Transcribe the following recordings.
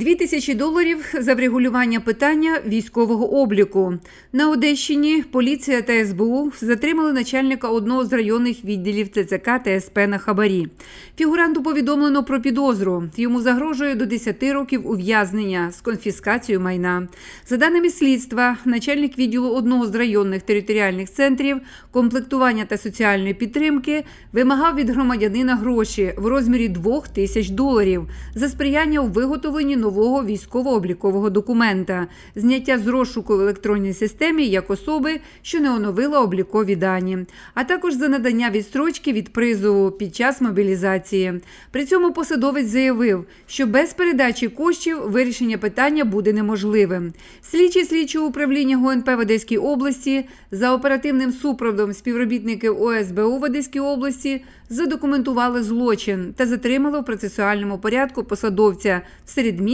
Дві тисячі доларів за врегулювання питання військового обліку. На Одещині поліція та СБУ затримали начальника одного з районних відділів ЦЦК та СП на хабарі. Фігуранту повідомлено про підозру. Йому загрожує до 10 років ув'язнення з конфіскацією майна. За даними слідства, начальник відділу одного з районних територіальних центрів комплектування та соціальної підтримки вимагав від громадянина гроші в розмірі 2 тисяч доларів за сприяння у виготовленні нового військово-облікового документа, зняття з розшуку в електронній системі як особи, що не оновила облікові дані, а також за надання відстрочки від призову під час мобілізації. При цьому посадовець заявив, що без передачі коштів вирішення питання буде неможливим. Слідчі слідчого управління ГУНП в Одеській області за оперативним супроводом співробітників ОСБУ в Одеській області задокументували злочин та затримали у процесуальному порядку посадовця в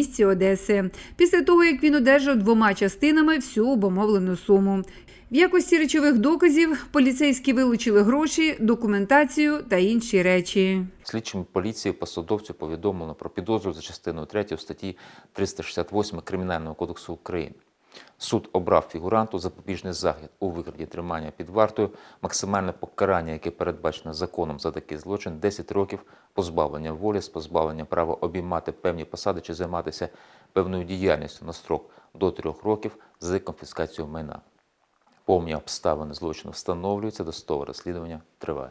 середмісті Одеси після того, як він одержав двома частинами всю обумовлену суму. В якості речових доказів поліцейські вилучили гроші, документацію та інші речі. Слідчим поліції посадовцю повідомлено про підозру за частиною 3 статті 368 Кримінального кодексу України. Суд обрав фігуранту запобіжний захід у вигляді тримання під вартою, максимальне покарання, яке передбачено законом за такий злочин, 10 років позбавлення волі з позбавлення права обіймати певні посади чи займатися певною діяльністю на строк до 3 років з конфіскацією майна. Повні обставини злочину встановлюються, досудове розслідування триває.